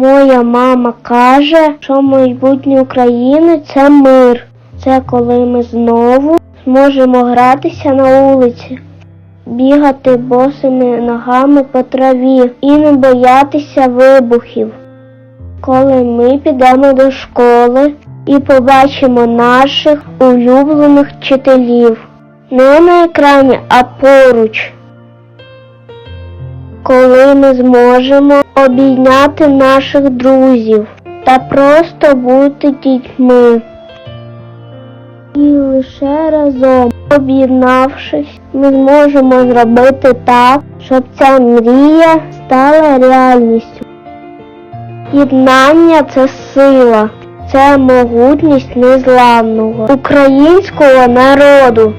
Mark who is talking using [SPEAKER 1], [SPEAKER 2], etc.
[SPEAKER 1] Моя мама каже, що майбутнє України це мир. Це коли ми знову зможемо гратися на вулиці, бігати босими ногами по траві і не боятися вибухів. Коли ми підемо до школи і побачимо наших улюблених вчителів. Не на екрані, а поруч. Коли ми зможемо обійняти наших друзів та просто бути дітьми. І лише разом, об'єднавшись, ми зможемо зробити так, щоб ця мрія стала реальністю. Єднання це сила, це могутність незламного українського народу.